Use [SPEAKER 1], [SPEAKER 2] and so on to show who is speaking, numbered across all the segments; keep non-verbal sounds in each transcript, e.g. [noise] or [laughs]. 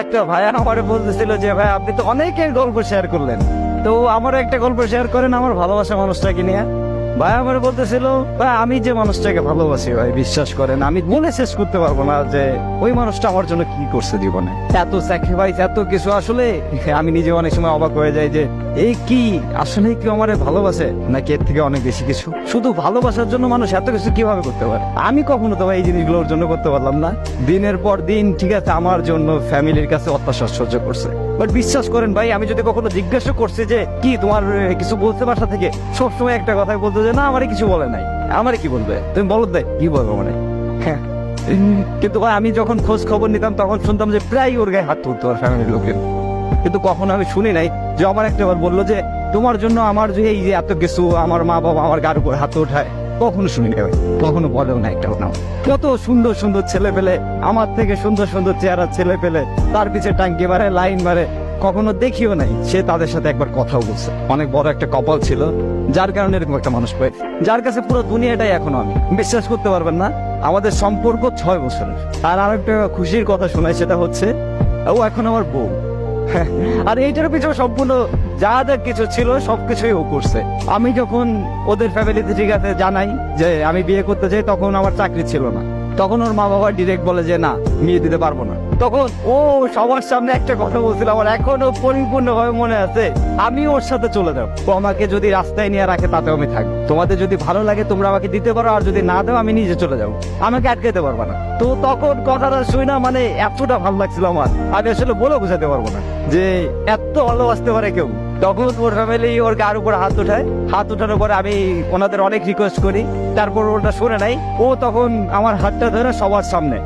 [SPEAKER 1] একটা ভাই আমার বলতেছিল যে, ভাই, আপনি তো অনেকের গল্প শেয়ার করলেন। তো আমার একটা গল্প শেয়ার করেন আমার ভালোবাসা মানুষটাকে নিয়ে। ভাই আমার বলতেছিল, ভাই, আমি যে মানুষটাকে ভালোবাসি ভাই, বিশ্বাস করেন, আমি বলে শেষ করতে পারব না যে ওই মানুষটা আমার জন্য কি করছে জীবনে। এত স্যাক্রিফাইস এত কিছু, আসলে আমি নিজে অনেক সময় অবাক হয়ে যাই যে এই কি? আসলে কি আমার ভালোবাসে? নাকি এর থেকে অনেক বেশি কিছু? শুধু ভালোবাসার জন্য মানুষ এত কিছু কীভাবে করতে পারে? আমি কখনো তো এই জিনিসগুলোর জন্য করতে পারলাম না। দিনের পর দিন, ঠিক আছে, আমার জন্য ফ্যামিলির কাছে অত্যাচার সহ্য করছে। বাট বিশ্বাস করেন ভাই, আমি যদি কখনো জিজ্ঞাসা করছি যে, কি তোমার কিছু বলতে বাসা থেকে? সবসময় একটা কথাই বলতো যে, না, আমারে কিছু বলে নাই। আমারে কি বলবে? তুমি বলো দেয় কি বলব মানে? হ্যাঁ। কিন্তু আমি যখন খোঁজ খবর নিতাম, তখন শুনতাম যে, প্রায় ওর গায়ে হাত তুলতো ফ্যামিলির লোকের। কিন্তু কখনো আমি শুনি নাই যে, আমার একটা বার বলল যে, তোমার জন্য আমার যে, এই যে এত কিছু, আমার মা বাবা আমার গার উপর হাত ওঠায়। কখনো শুনি ভাই, কখনো বলেও না একটা নাও কত সুন্দর সুন্দর ছেলে পেলে আমার থেকে সুন্দর সুন্দর চেহারা ছেলে পেলে তার পিছে টাঙ্কি মারে, লাইন মারে, কখনো দেখিও নাই। সে তাদের সাথে একবার কথাও বলছে। অনেক বড় একটা কপাল ছিল, যার কারণে এরকম একটা মানুষ পাই। যার কাছে পুরো দুনিয়াটাই এখন আমি। বিশ্বাস করতে পারবেন না, আমাদের সম্পর্ক ছয় বছরের। আর আরেকটা খুশির কথা শোনাই, সেটা হচ্ছে, ও এখন আমার বউ। [laughs] আর এইটার পিছনে সম্পূর্ণ যা যা কিছু ছিল, সবকিছুই ও করছে। আমি যখন ওদের ফ্যামিলিতে ঠিক আছে জানাই যে আমি বিয়ে করতে চাই, তখন আমার চাকরি ছিল না। তখন ওর মা বাবা ডিরেক্ট বলে যে, না, বিয়ে দিতে পারব না। তখন ও সবার সামনে একটা কথা বলছিল, আমার এখনও পরিপূর্ণভাবে মনে আছে। আমি ওর সাথে চলে যাব। ও আমাকে যদি রাস্তায় নিয়ে রাখে, তাতেও আমি থাকব। তোমাদের যদি ভালো লাগে, তোমরা আমাকে দিতে পারো, আর যদি না দাও, আমি নিজে চলে যাব। আমাকে আটকাতে পারব না। তো তখন কথাটা শুই না মানে এতটা ভালো লাগছিল আমার। আমি আসলে বলে বোঝাতে পারব না যে, এত ভালোবাসতে পারে কেউ। তখন ওর ফ্যামিলি ওর গার উপর হাত উঠায় হাত উঠানোর পরে আমি ওনাদের অনেক রিকোয়েস্ট করি। তারপর ওটা শুনে নাই ও তখন আমার হাতটা ধরে সবার সামনে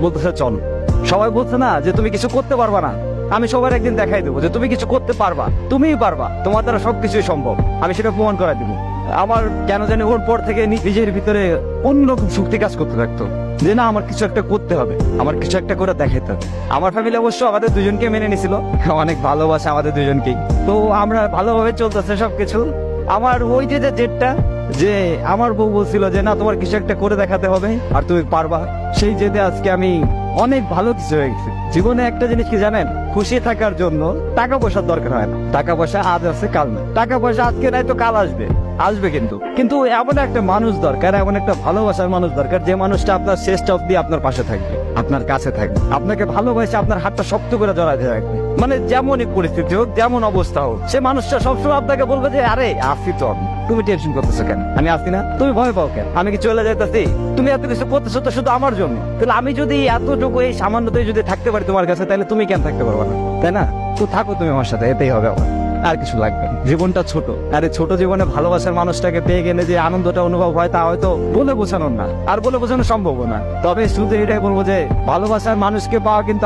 [SPEAKER 1] বলতেছে, চল। সবাই বলছে, না, যে তুমি কিছু করতে পারবা না। আমি সবার একদিন দেখাই দেবো যে তুমি কিছু করতে পারবা। তুমিই পারবা। তোমার দ্বারা সবকিছুই সম্ভব। আমি সেটা প্রমাণ করে দিব। আমার কেন জানি ওর পর থেকে নিজের ভিতরে অন্যরকম শক্তি কাজ করতে থাকতো। যে না, আমার কিছু একটা করতে হবে। আমার কিছু একটা করে দেখাইতে হবে। আমার ফ্যামিলি অবশ্য আমাদের দুজনকে মেনে নিছিল। অনেক ভালোবাসা আমাদের দুজনকেই। তো আমরা ভালোভাবে চলতেছে সবকিছু। আমার ওই যে যে জেদটা, যে আমার বউ বলছিল যে, না, তোমার কিছু একটা করে দেখাতে হবে আর তুমি পারবা। সেই জেদে আজকে আমি অনেক ভালো কিছু হয়ে গেছে। জীবনে একটা জিনিস কি জানেন? খুশি থাকার জন্য টাকা পয়সার দরকার হয় না। টাকা পয়সা আজ আছে, কাল নেই। টাকা পয়সা আজকে নাই তো কাল আসবে। আসবে কিন্তু। কিন্তু এমন একটা মানুষ দরকার, এমন একটা ভালোবাসার মানুষ দরকার, যে মানুষটা আপনার শেষটা অব্দি আপনার পাশে থাকবে, আপনার কাছে থাকবে। আপনাকে ভালোবাসে আপনার হাতটা শক্ত করে জড়াতে রাখবে মানে যেমনই পরিস্থিতি হোক, যেমন অবস্থা হোক, সে মানুষটা সবসময় আপনাকে বলবে যে, আরে আসি তো আমি। তুমি টেনশন করতেছো কেন? আমি আসি না। তুমি ভয় পাও কেন? আমি কি চলে যাইতেছি? তুমি এত কিছু করতেছো তো শুধু আমার জন্য। তাহলে আমি যদি এতটুকু এই সামান্যতে যদি থাকতে পারি তোমার কাছে, তাহলে তুমি কেন থাকতে পারবে না? তাই না? তো থাকো তুমি আমার সাথে, এতেই হবে আমার। আর কিছু লাগবে জীবনটা ছোট। আর এই ছোট জীবনে ভালোবাসার মানুষটাকে পেয়ে গেলে যে আনন্দটা অনুভব হয় তা হয়তো বলে বোঝানোর না। আর বলে বোঝানো সম্ভব না। তবে শুধু এটাই বলব যে, ভালোবাসার মানুষকে পাওয়া কিন্তু